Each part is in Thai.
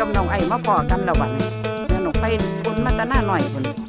กับน้องไอ้มาพอกันแล้วบัดนี้แม่น้องไผ่คนมาตะหน้าหน่อยคนพอมัน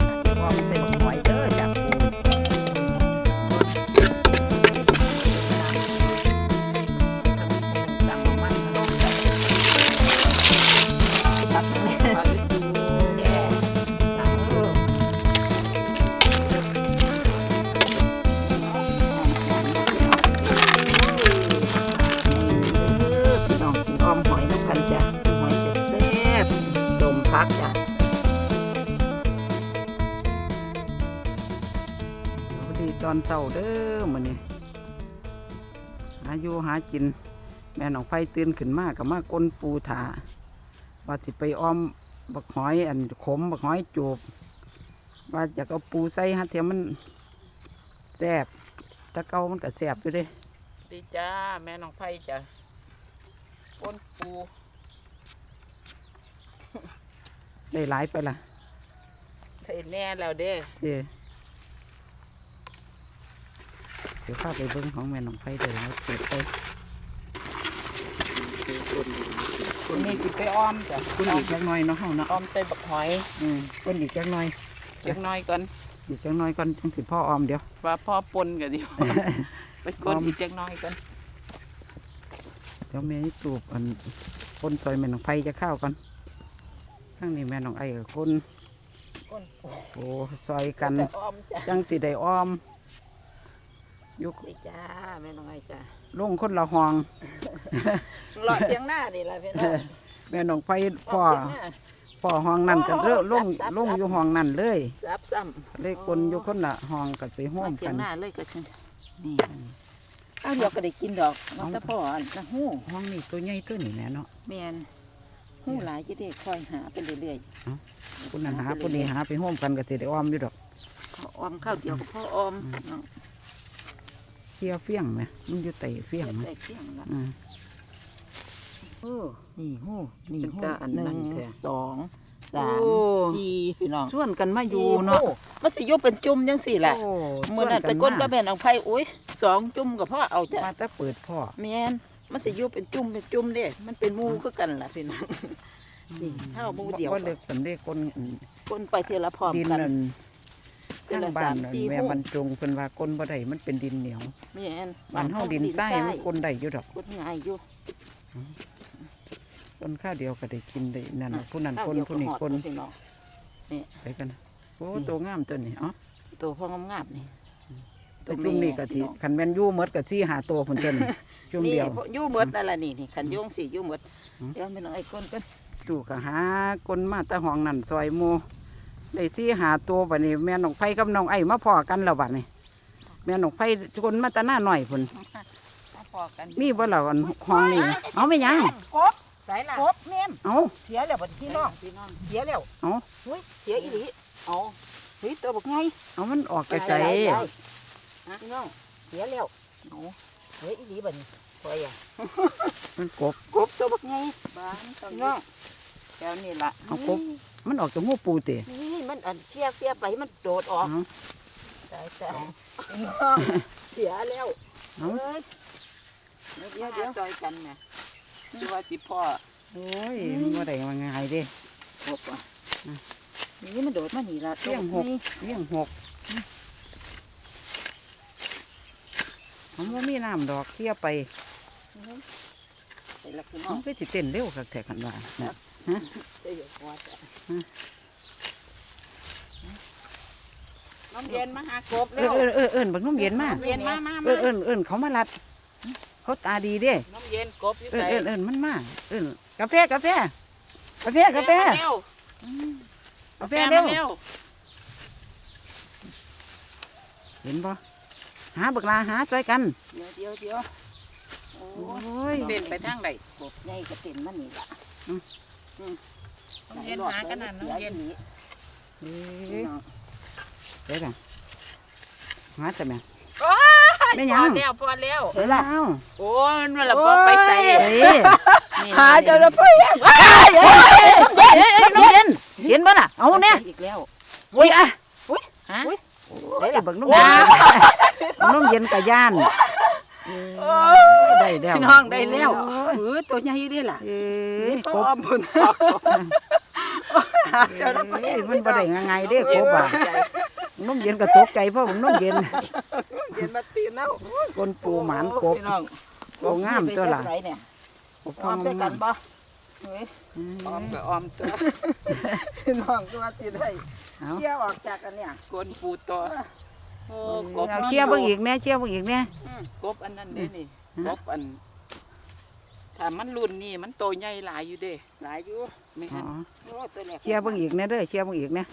ๆดมพักจ้ะสวัสดีตอนเช้าเด้อมื้อนี้หาอยู่หากิน แม่น้องไฟตื่นขึ้นมากับมากลนปูถาว่าสิไปออมบักหอยอันขมบักหอยจูบว่าอยากเอาปูใส่ฮะเทียมมันแซ่บถ้าเก่ามันก็แซ่บอยู่เด้ดีจ้า แม่น้องไผ่จ้ะป้นปู ได้หลายไปละเห็นแน่แล้วเด้เด้เดี๋ยวข้าไปเบิ้งของแม่น้องไผ่ได้หลายเปิดไปคุณนี่จิไปอ้อมจ้ะคุณอีกจักหน่อยเนาะเฮาเนาะอ้อมใส่บักหอยอืมคุณอีกจักหน่อยเล็กน้อยก่อนอีกจักหน่อยก่อนจังสิพ่อออมเดี๋ยว ว่าพ่อปนกันดีกว่าไปกดอ้อมอีกจักหน้อยก่อนเดี๋ยวแม่นี่ตูบอันคนซอยแม่น้องไผ่จะเข้าวก่อน ข้างนี้แม่น้องไอ้กับคนก้นปูโอ้ซอยกันแต่อ้อมจ้ะจังสิได้ออมอยุกดีจ้าแม่น้องไอ้จ้ะลงคนละห้องหลอดเทียงหน้านี่ล่ะพี่น้องแม่น้องไผ่พ่อหลดเทียงหน้าพ่อห้องนั่นกันเริ่ลงซับซับลงอยู่ห้องนั่นเลยซับซ้เลยคนอยู่คนละห้องกันไปำห้อมเทียกังนหน้าเลยก็ฉันนี่อ้าวเดี๋ยวก็ได้กินดอกน้องตะพ่ออันนะฮู้ห้องนี้ตัวใหญ่ตัวนี้แหละเนาะแมน ฮู้หลายจะได้คอยหาไปเรื่อยคุณนั่นหาคนนี้หาไปห้อมกันก็สิได้อ้อมอยู่ดอกๆเขาอ้อมข้าวเดียวก็พ่ออ้อมน้องเที่ยวเฟี้ยงไหมมันอยู่ไต่เฟี้ยงไหมใส่เที่ยงละอืมโอ้นี่หู้นี่เป็นหู้ตาอันหนั้นึ่นงแท้สองสามโอ้สี่พี่น้องส่วนกันมาอยู่เนาะสี่หู้มันสิอยุบเป็นจุ่มยังสี่แหละโอ้เมื่อนั้นไปก้นกระแบนเอาไผ่อุ้ยสองจุ่มกับพ่อเอาจ้ะมาแต่เปิดพ่อแมน มันสิอยุบเป็นจุ่มเป็นจุ่มเด้ มันเป็นหมูคือกันล่ะพี่น้องนี่เท่าหมูเดียวก็เล็กสันเด็กคนอันก้นไปเทละพร้อมดินกัน นั่นเทื่อข้างละบ้าสานมนั่นสี่แม่หู้บรรจงเพิ่นว่าก้นบ่ได้มันเป็นดินเหนียวแมนบ้านเฮาดินทรายมันก้นได้อยู่ดอกก้นง่ายอยู่ คนข้าวเดียวก็ได้กินได้นั่นน่ะผู้นั้นข้าวคนเดียวผู้นี้ก็หอดคนพี่น้องไปกันนะโอ้นี่ตัวงามตัวนี้อ๋อตัวพ่องามๆนี่ แต่จุ่มนี่กะทิขันแม่นอยู่หมดกะที่หาตัวคนเจนจุ่มนี่เดียวพวกยู่หมดนั่นล่ะนี่นี่ขันโยงสี่ยู่หมดอืมเดี๋ยวไม่น้องไอ้ก้นกันจู่กะหาคนมาแตะห้องนั่นซอยหมูได้ที่หาตัวบัดนี้แม่น้องไผ่กับน้องไอ้มาพอกันแล้วบัดนี้แม่น้องไผ่คนมาแตะหน้าหน่อยพุ่นมาพอกันมีบ่ล่ะอันห้องนี่เอาไม่ยังกบใส่ละกบแม่มเอาเสียแล้วบัดพี่น้องพี่น้องเสียแล้วเอาเฮ้ยเสียอีหลีเอาเฮ้ยตัวบักไงเอามันออกไกลได้ได้ได้ฮะ พี่น้องเสียแล้วเอาเสียอีหลีบัดนี้พออะๆมันกบกบตัวบักไงบ้านพี่น้องแถวนี้ล่ะเอากบมันออกจากหูปูเตะนี่มันอันเสียเสียไปมันโดดออกเอาตายตายพี่น้องเสียแล้วเอาเอ้ยเดี๋ยวเดี๋ยวจอยกันเนี่ยชื่อว่าจิพ่อโอ้ยบ่ได้ว่าง่ายเด้กบอะนี่มันโดดมาหนีละเลี้ยงหกนี่เลี้ยงหก มันบ่มีน้ำดอกเที่ยไปใส่ละพี่น้อมังนก็สิเต้นเร็วคักแท้คันว่าน่ะใส่หยกหัวจ้ะน้ำเย็นมาหากบเอเร็อวเออเออเอิญบักนุ่มเย็นมากน้ำเย็นมามาเอมาอเอิญเอิญเขามาลัดเขาตาดีเด้น้ำเย็นกบอยู่เอิญใส่เอิญเอิญมันมาเอิญกาแฟกาแฟกาแฟกาแฟเร็วกาแฟแฟเร็วเร็วเห็นบ่ หาบักลาหาช่วยกัน เดี๋ยวเดี๋ยวเดี๋ยวโอ้โอ้ยเต้นไปทางใดกบใหญ่ก็เต้นมันนี่ละอืม อืมน้ำเย็นหากันน่ะน้ำเย็นเอ๊ะเดี๋ยวกันหาแต่แม่ ไม่ยัง พอแล้วพอแล้ว เดี๋ยวละเอ้าโอ้ยนั่นแหละพอไปใส่เอ้ยหาเจอแล้วเพื่อนเอ้ยน้ำเย็นเห็นบ่ล่ะเอาเนี่ยอีกแล้ว อุ้ยอะ ฮะ โอ้ยบักนุ่มเย็นบักนุ่มเย็นกะย่านได้แล้วพี่น้องได้แล้วโอ้ยเออตัวใหญ่อยู่เด้ล่ะเอ้เอ้ยยกก็บอ้อมพุ่นเจ้าน้ำเอ้ยมันบ่ได้ง่ายๆเด้กบอะนมเย็นก็ตกใจเพราะผมนมเย็นเย็นมาตีนเนาะก้นปูหมานกบพี่น้องโอ้งามตัวล่ะไปเนี่ยกบทอ้อองมด้วยกันบ่เฮ้ยออมก็ออมตัวพี่น้องตัวสิได้ เอาเที่ยวออกจากกันเนี่ยกวนปูตัวโอ้กบเอาเชี่ยเบิ่งอีกแม่เชี่ยเบิ่งอีกแม่กบอันนั้นเด้นี่อืม กบอันถ้ามันรุ่นนี่มันโตใหญ่หลายอยู่เด้หลายอยู่ไม่อ๋งั้อนโอ้ตัวเนี่ยเชี่ยเบิ่งอีกแน่เด้อเชี่ยเบิ่งอีกแน่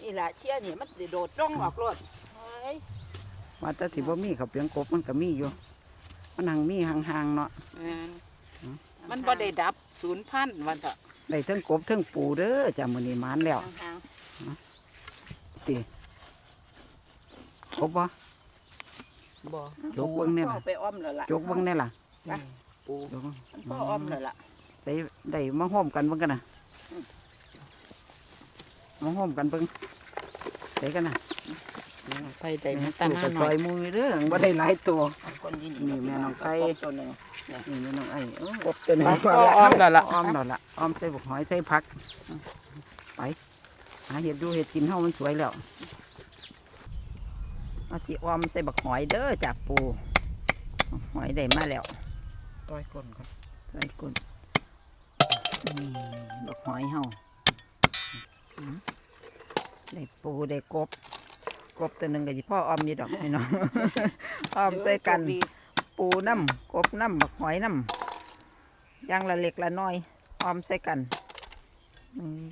นี่ล่ะเชี่ยนี่มันสิโดดจ้องออกรถเฮ้ยว่าแต่สิบ่มีเขาวเปียงกบมันก็มีอยู่ มันหังมีห่างๆเนาะ แม่นมันบ่ได้ดับศูนย์พันธุ์วันเถอะได้เทั้งกบเทั้งปูเด้อจ้ะมื้อนี้หมานแล้ว ห่าง ติกบบ่บ่ๆจกเบิ่งเนี่ยล่ะอาไปอ้อมแล้วล่ะจกเบิ่งแน่ล่ะนี่ปูจกเบิ่งมันพ่ออ้อมแล้วล่ะได้ได้มาห้อมกันเบิ่งกันน่ะมาห้อมกันเบิ่งได้กันน่ะไปได้มาตั้งหน้าก็หซน่ออยยมือเด้อบ่ได้หลายตัวเอาคนนี้นี่แม่น้องไก่กบตัวหนึงนี่แม่น้องไอ้เอ้ยกบตัวหนึงก็อ้อมแล้วล่ะอ้อมแล้วล่ะอ้อมใส่บกหอยใส่ผักไปหาเห็ดดูเห็ดกินเฮามันสวยแล้วเอาสิอ้อมใส่บักหอยเด้อจากปูบักหอยได้มาแล้วต้อยก้นก่อนใส่กุนนี่บักหอยเฮาอืมได้ปูได้กบ กบตัวหนึ่งก็สิพ่ออ้อมนี่ดอกนี่เนาะอ้อมใส่กันปูน้ำกบน้ำบักหอยน้ำอย่างละเล็กละน้อยออมใส่กันอืม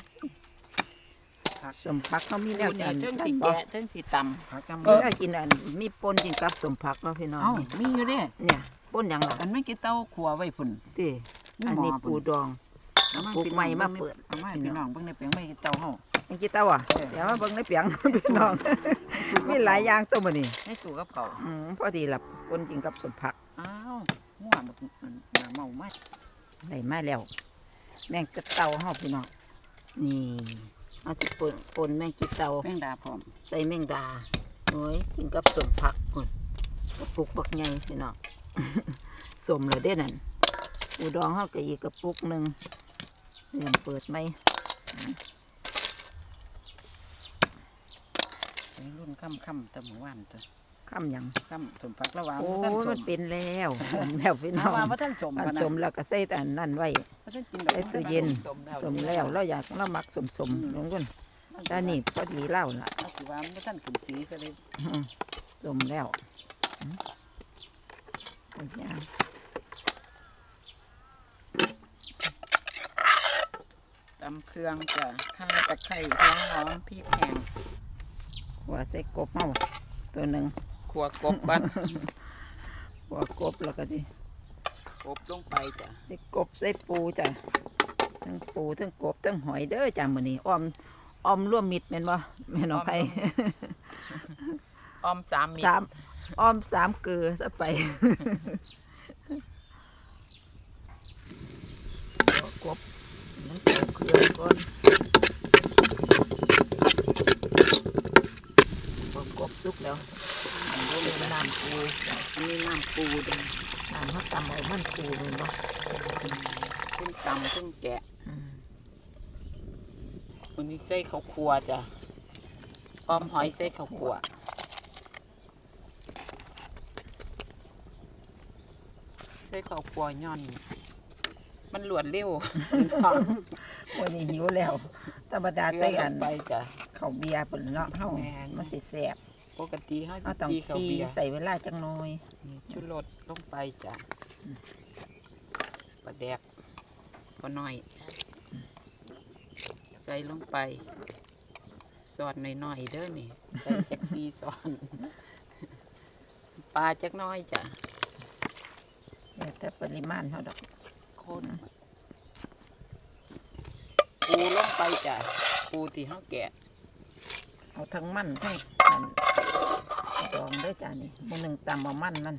สมพักเขามีแนปูวนี่กันเทั้งกัสีนบ่แกะเทั้งสีตผักเออกินอันมีปนกินกับสมพักเนาะพี่น้องำเอ้านี่มีอยู่เด้เนี่ยปนอย่างละอันไม่กี่เต้าขัวไว้พุ่นตีอันนี้ปูดองปลูกใหม่มาเปิดเอามาพี่น้องเบิ่งในเปียงไม่กี่เต้าเฮานี่กี่เต้าอะเดี๋ยวมาเบิ่งในเปียงพี่น้องมีหลายอย่างตัวมันนี่ให้ตู้กับเขาวอืมพอดีหลับปนกินกับสมพักอ้าวมั่วบักอันหน้าเมามาได้มาแล้ว แมงกระเต่าเฮาพี่น้องนี่ เอาสิปนปนแมงกีเต่าแมงดาพร้อมใส่แมงดาโอ้ยกินกับสมผักคนกระปุกบักใหญ่พี่น้องสมเลยเด้นั่นอูดองเฮาก็อีกกระปุกหนึ่งเริ่มเปิดไหมวัยรุ่นค่ำค่ำๆแต่หมู่บ้านตัว ข้ามหยังค่ำสมพักระหว่างโอ้บ่ทันยสมันมเป็นแล้วสมแล้วพี่น้ระองหว่างบ่ทันสมอันกันสมแล้วก็ใส่แต่อันนั่นไว้บ่ทันกินดอกใส่ตู้เย็นสมแล้วสมแล้วเราอยากเรามักสมสมๆลงกันด้านนี้พอดีเล่าล่ะเอาสิว่ามันบ่ทันขึ้นสีก็เลยอืมสมแล้วอืมเอาอย่างตำเครื่องจ้ะข้าวตะไคร้หัวหอมพริกแห้งหัวใส่กบเมาตัวหนึ่ง ขัวกบก่อนหัวกบแล้วก็ดิกบลงไปจ้ะใส่กบใส่ปูจ้ะทั้งปูทั้งกบทั้งหอยเด้อจ้ะมื้อนี้อ้อมอ้อมร่วมมิตรแม่นบ่แม่นเอาไปออมสามมิตรสามอ้อมสามเกือซะไปหัวกบมันเกลือเครื่องก่อนหัวกบสุกแล้วอั นนี้เป็นน้ำปูจ้ะอันนี้น้ำปูเด้อน้ำเขาตำเอามันปูเลยเนาะขึ้นตำขึ้นแกะอืมวันนี้ใส่ข้าวคั่วจ้ะออมหอยใส่ข้าวคั่วใส่ข้าวคั่วย่อน มันหลวดเร็ววันนี้หิวแล้วธรรมดาใส่อันไปจ้ะข้าวเบียร์ปุ่นเนาะเฮาแม่นมันสิแซ่บ ปกติเขาเฮาจะต้องตีข้าวตีเบียร์ใส่เวลาจังน้อย ชุรสลงไปจ้ะปลาแดกพอน้อย ใส่ลงไปซอสหน่อยๆเด้อนี่ ใส่จักซีซอนปลาจักหน้อยจ้ะแล้วแต่ปริมาณเฮาดอกคนปูลงไปจ้ะปูที่เขาแกะเอาทั้งมันทั้งอัน ดองเด้จ้านี่มือหนึ่งตำเอามันมัน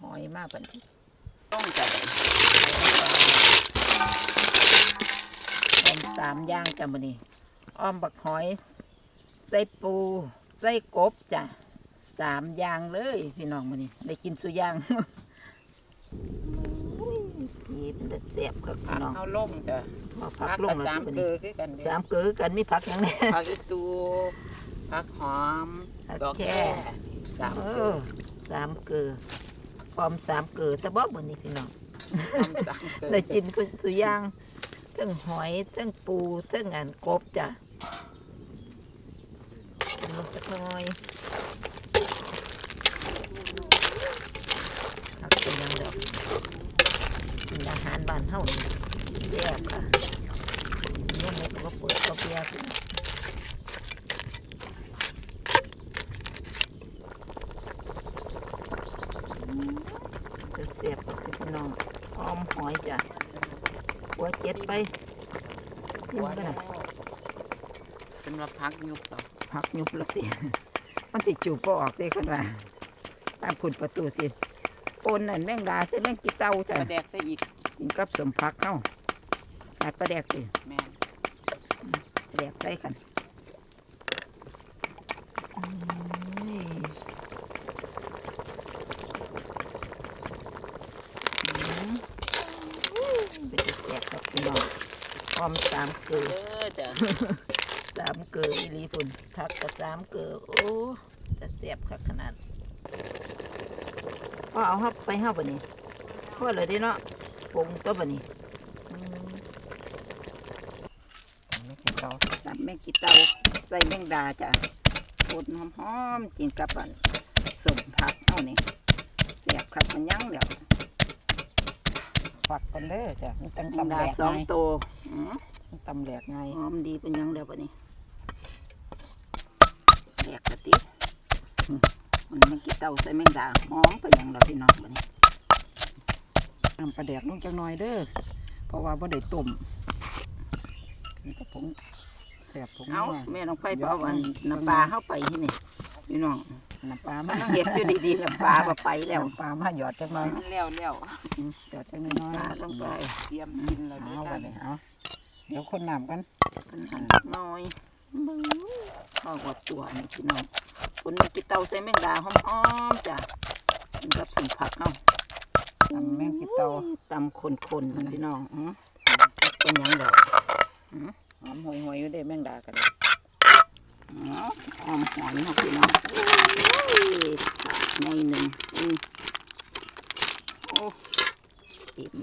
หอยมาบัดนี้ต้องจ้ะอ้อมสามอย่างจ้ะมือนี้อ้อมบักหอยใส่ปูใส่กบจ้ะสามอย่างเลยพี่น้องมือนี้ได้กินสุย่างอุ้ยสีเป็นแต่แซ่บครับพี่น้องเขาล่มจ้ะ มาพัผักกลกังบแล้วสามบัดเกลืนี้อคือกันเด้สามเกือกันมีผักอย่างแนี้ผักอีตูผักหอมผักดอกแค่แค่สามเอเกลืออสามเกือพร้อมสามเกือสะบอกมื้อนี้พี่น้องทำสามเกลือได้กินเป็นสุย่างทั้งหอยทั้งปูทั้งอันกบจ้ะกินลงสักหน่อยผักเป็นหยังดอกเป็นอาหารบ้านเฮานี่ แซ่บค่ะเนี่ยมันก็เปิดก็เปียขึ้นจะเสียบกับพี่น้องหอมหอยจ้ะหัวเจ็ดไปหัวแล้วสำหรับพักยุบเหรอพักยุบแล้วสิมันสิจูบก็ออกสิคนว่าตามผุดประตูสิปนนั่นแมงดาเส้นแมงกีเต้าปจ้ะลาแดกใส่อีกกินกับสมพักเข้า ขาดปลาแดกสิแม่นปลาแดกใส่กันอืมอืมเป็นแสบครับพี่น้องออมสามเกลือ เออจ้ะ สามเกลืออีหลีพุ่นทักกับสามเกลือโอ้จะเสียบคักขนาดพ่อเอาเข้าไปเข้าบ่นี่พ่อเลยเดิเนาะปรุงตัวบ่นี่อืม ไม่ใช่เขา ตำแมง กีเตาใส่แมงดาจ้ะป่นหอมๆกินกับอันสมผักเอานี่เสียบคักมันยั้งเดี๋ยวฝักกันเด้อจ้ะมันตั้งแมงตำแหดาลกสองไงตัวอืมตำแหลกไงหอมดีเป็นยังเดี๋ยวบ่นี่แดกกะติอืมมันแมงกีเตาใส่แมงดาหอมเป็นยังเดี๋ยวพี่น้องบ่นี่น้ำปลาแดกลงจังหน่อยเด้อเพราะว่าบ่ได้ต้มนี่ก็ผง แสบผงเอานัวแม่น้องไฟเปเอาอันน้ำปลาเข้าไปที่นี่พี่น้องน้ำปลามัมานต้องเห็ดอยู่ดีๆน้ำปลาบ่ไปแล้วน้ำปลามาหยอดจังหน่อยมันแล้วแล้วอืมหยอดจังน้อยปลาลงไปเตรียมกินแล้วเอาเด้อไปจ้ะเลยเอาเดี๋ยวคนน้ำกันกันหันน้อยมึงข้าวกว่าตัวนี่พี่น้องคนกินเตาใส่แมงดาหอมๆจ้ะกินกับสิ่งผักเนาะตำแมงกิเตาตำคนๆนะพี่น้องอื้อเป็นหยังดอก หอมห่วยๆอยู่เด้แมงดากันอ๋อหอมหอยเนาะพี่น้องโอ้ยขาดในหนึ่งอืมโอ้อิ่ม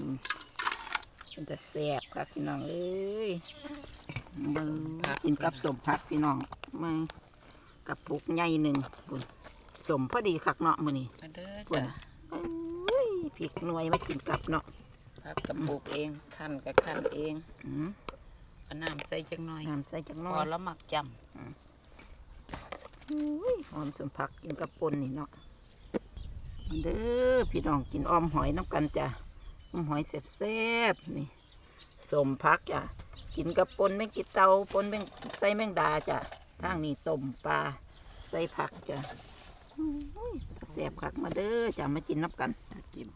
เป็นแต่แซ่บครับพี่น้องเอ้ยเบิ่งกินกับสมผักพี่น้องมากับปุกใหญ่หนึ่งพุ่นสมพอดีคักเนาะมื้อนี้มาเด้อพุ่นจ้ะเอ้ยพริกหน่วยมากินกับเนาะพักกับปลูกเองคั่นกับคั่นเองอืม เอาน้ำใส่จังหน่อยน้ำใส่จังพน้ออยแล้วมักจอุ้ยหอมสมผักกินกับปนนี่เนาะมาเด้อพี่น้องกินอ้อมหอยน้ำกันจ้ะอ้อมหอยแซ่บๆนี่สมผักจ้ะกินกับปนแมงกีเตาปนแมงใส่แมงดาจ้ะทางนี้ต้มปลาใส่ผักจ้ะอุ้ยแซ่บคักมาเด้อจ้ะมากินน้ำกันจิ้ม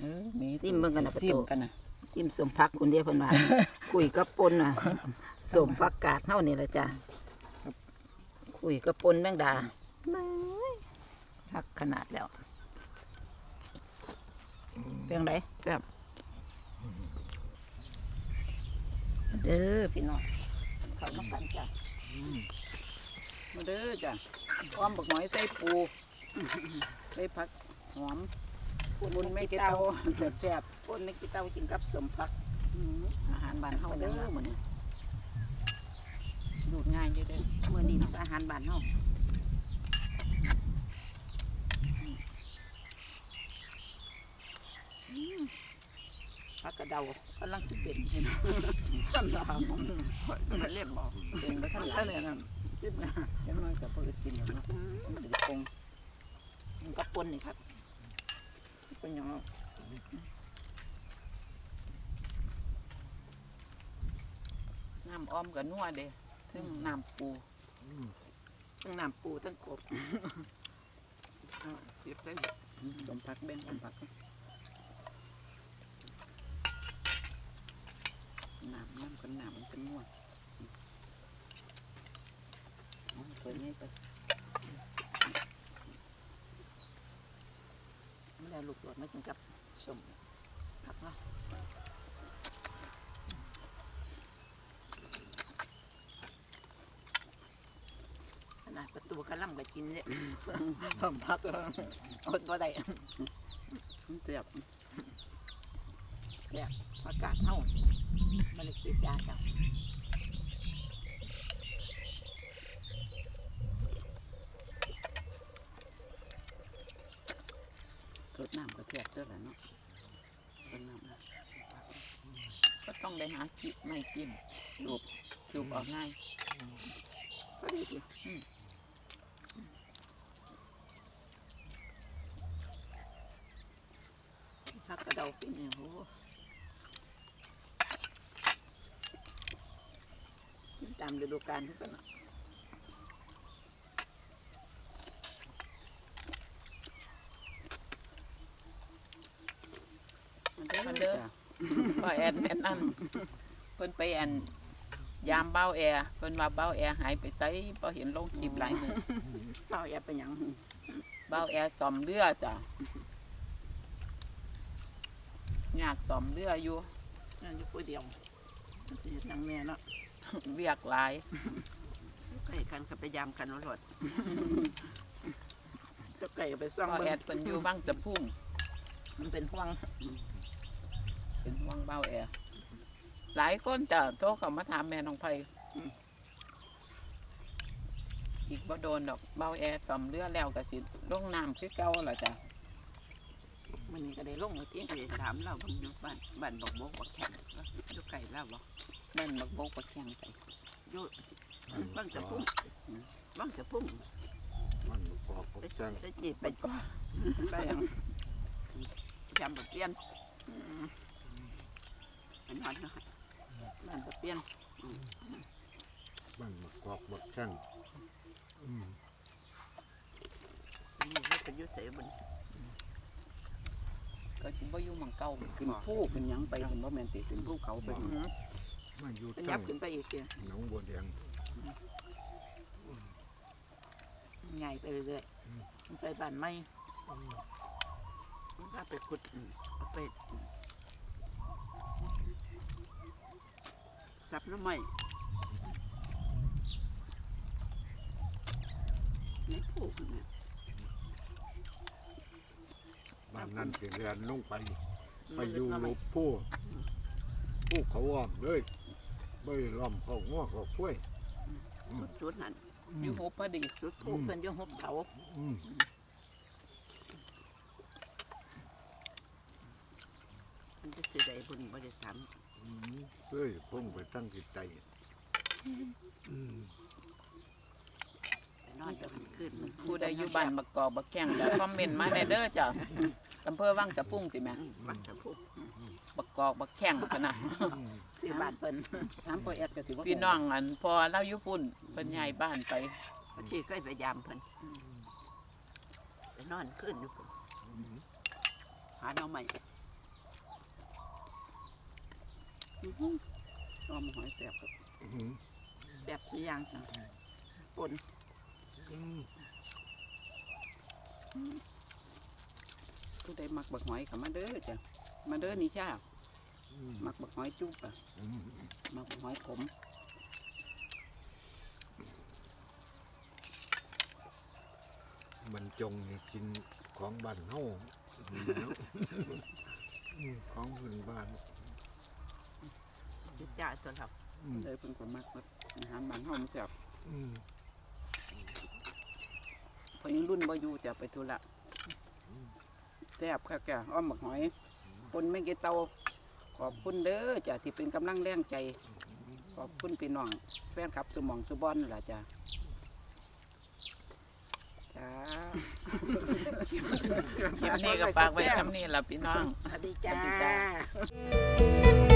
เออมีซิมเบิ่งกันนะประตูจิ้มกันนะ ซิมสมผักคนเดียวเพิ่นว่า คุยกับปนน่ะสมผักกาดเท่านี่แหละจ้ะคุยกับปนแมงดาหักขนาดแล้วเพียงไรแซ่บเด้อพี่น้องเขาน้ำกันจ้ะมาเด้อจ้ะอ้อมบักหอยใส่ปูใส่ผักหอม บุญไม่กี่เตาแซ่บปนไม่กี่เต้ากินกับสมผักๆอืมอาหารบ้านเฮาเอาเด้เด้ออมื้อนี้ดูดง่ายอยู่เด้อมื้อนี้อาหารบ้านเฮาผักกระเดากำลังสิเป็นเห็นท่านลาผมมันเล่นบอกเป็นไปท่านแล้วเนี่ยนั่นซิมนะยังน้อยกับเพื่อกินอยู่นะมันจะคงมันก็ปนนี่ครับ เป็นอย่างนั้นน้ำอ้อมกับนัวเด้ถึงน้ำปูทั้งน้ำปูทั้งกบอ่าเก็บได้สมผักแบ่งสมผักน้ำน้ำกับน้ำมันจะนัวเปิดง่ายไป ไม่ได้ ลูกหลวดไม่กินกับสมผักเนาะขนาดประตูกระลำก็กินเนี่ยเพิ่มผักอดบ่ได้เสียบเนี่ยอากาศเท่ามันเลยคิดยาจัง รดน้ำกระเทียบด้วยแหละเนาะรดน้ำนะก็ต้องได้หากิไม่กินลูบลูบออกง่ายก็ดีดีผักกระเดาปีนี่โอ้โหตามฤดูกาลทุกคนเนาะ มันเด้อพ่อแอ นแม่นั่นเพิ่นไปแอนยามเบ้าแอร์เพิ่นว่าเบ้าแอร์หายไปไสบ่เห็นลงคลิปหลายมื้อเป้าอย่าไปหยังเบ้าแอร์ซ่อมเรือจ้ะยากซ่อมเรืออยู่นั่นอยู่ผู้เดียวอยู่ทางแม่เนาะเวียกหลายใกล้กันก็ไปยามกันรถเจ้าไก่ก็ไปซ่องพ่อเบิ่แองดเพิ่นอยู่บางตะพุ่งมันเป็นห่วง เป็นห่วงเบ้าแอร์หลายคนจะโทรเข้ามาถามแม่น้องไผอีกบ่โดนดอกเบ้าแอร์ซ่อมเรือแล้วก็สิลงน้ำคือเก่าล่ะจ้ะมันนี่ก็ได้ลงมาที่ก็ได้ถามเราเพิ่นอยู่บ้านบ้านบอกบกบอกแข็งอยู่ไก่เราบอกแม่นบักบกบักแข็งใส่อยู่บ้างจะพุ่งบ้างจะพุ่งมันกรอบกับแจ้งจะจีบไปไปยังจำบทเปลี่ยน อืมไปนอนเนาะบ้านบทเปลี่ยนมันกรอบกับแจ้งอืมนี่เขาเป็นอยุเสบนก็สิบ่อยู่หม่องเก่าขึ้นผู้ขึ้นหยังไปขึ้นบ่แม่นติขึ้นภูเขาไปอืมมันอยู่เป็นตั้ยังบขึ้นไปอีกเสียหนองบัวแดงใหญ่ไปเรื่อยๆมันไปบ้านไม่มันก็ไปขุดอืมเอาไป สับน้ำไม้นี่ผูกเนี่ยบ้านนั้นสิเรียนลงไป ไปอยู่หลบผู้ผู้เขาอ้อมเลยไปล้อมเขาง้อเขาช่วยชุดนั้นอยู่หุบพอดีชุดผูกเป็นอยังหบเขาอืม มัน จะสิได้บุญบริสามอืมเฮ้ยพงไปตั้งจิตใจอืมไปนอนจะมันขึ้นมันผู้ใดอยู่บ้านบักกอกบักแข้งก็คอมเมนต์มาได้เด้อจ้ะอำเภอวังตะพุ่งติแม่อืมมันจะผูกบักกอกบักแข้งขนาดซื้อบ้านเพิ่นถามพ่อแอดก็สิบ่พี่น้องอันพอเราอยู่พุ่นเพิ่นย้ายบ้านไปบางทีก็ไปยามเพิ่นไปนอนขึ้นอยู่พุ่นหาหน้องใหม่ อ้อมหอยแซ่บครับอืมแบบสุอยางปนอืมผู้ใดมักบักหอยก็มาเด้อจ้ะมาเด้อนี่จ้าอืมมักบักหอยจุ๊บอะอืมมักบักหอยขมมันจงนี่กินของบ้านเฮาอืมเนาะอืมของพื้นบ้าน จิจ่าตัวเราอืมเลยเพิ่นก็มักเบิดอาหารบ้านเฮามันแซ่บอืมพอยังรุ่นบ่อยู่จะไปธุระแซ่บค่ะแกอ้อมบักหอยปนไม่กี่เตาขอบคุณเด้อจ้ะที่เป็นกำลังแรงใจ ขอบคุณพี่น้องแฟนคลับสุหมองสุบอนล่ะจ้ะจ้า คลิปนี้ก็ฝากไว้ทำนี่ล่ะพี่น้อง สวัสดีจ้สวัสดีจ้าา